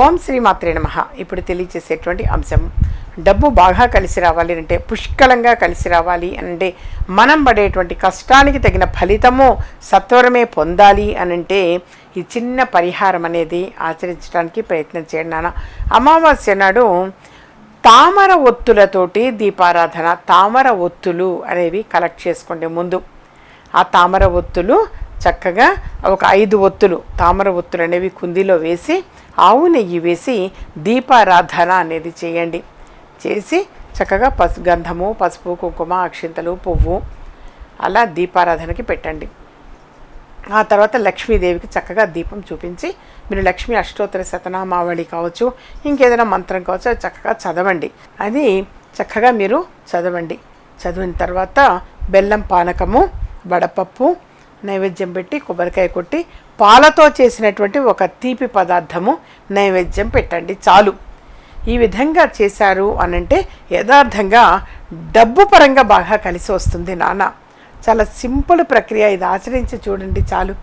ఓం శ్రీ మాత్రే నమ. ఇప్పుడు తెలియచేసేటువంటి అంశం. డబ్బు బాగా కలిసి రావాలి అంటే పుష్కలంగా కలిసి రావాలి అంటే మనం పడేటువంటి కష్టానికి తగిన ఫలితము సత్వరమే పొందాలి అనంటే ఈ చిన్న పరిహారం అనేది ఆచరించడానికి ప్రయత్నం చేయండి నాన్న. అమావాస్య నాడు తామర ఒత్తులతోటి దీపారాధన తామర ఒత్తులు అనేవి కలెక్ట్ చేసుకోండి ముందు. ఆ తామర ఒత్తులు చక్కగా ఒక ఐదు ఒత్తులు తామర ఒత్తులు అనేవి కుందీలో వేసి ఆవు నెయ్యి వేసి దీపారాధన అనేది చేయండి. చేసి చక్కగా పసు గంధము పసుపు కుంకుమ అక్షింతలు పువ్వు అలా దీపారాధనకి పెట్టండి. ఆ తర్వాత లక్ష్మీదేవికి చక్కగా దీపం చూపించి మీరు లక్ష్మీ అష్టోత్తర శతనామావళి కావచ్చు ఇంకేదైనా మంత్రం కావచ్చు అది చక్కగా చదవండి. అది చక్కగా మీరు చదవండి. చదివిన తర్వాత బెల్లం పానకము వడపప్పు నైవేద్యం పెట్టి కొబ్బరికాయ కొట్టి పాలతో చేసినటువంటి ఒక తీపి పదార్థము నైవేద్యం పెట్టండి చాలు. ఈ విధంగా చేశారు అనంటే యథార్థంగా డబ్బు పరంగా బాగా కలిసి వస్తుంది నాన్న. చాలా సింపుల్ ప్రక్రియ ఇది ఆచరించి చూడండి చాలు.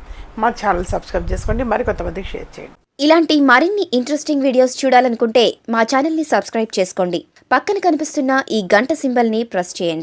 మా ఛానల్ సబ్స్క్రైబ్ చేసుకోండి మరి కొంతమందికి షేర్ చేయండి. ఇలాంటి మరిన్ని ఇంట్రెస్టింగ్ వీడియోస్ చూడాలనుకుంటే మా ఛానల్ని సబ్స్క్రైబ్ చేసుకోండి. పక్కన కనిపిస్తున్న ఈ గంట సింబల్ని ప్రెస్ చేయండి.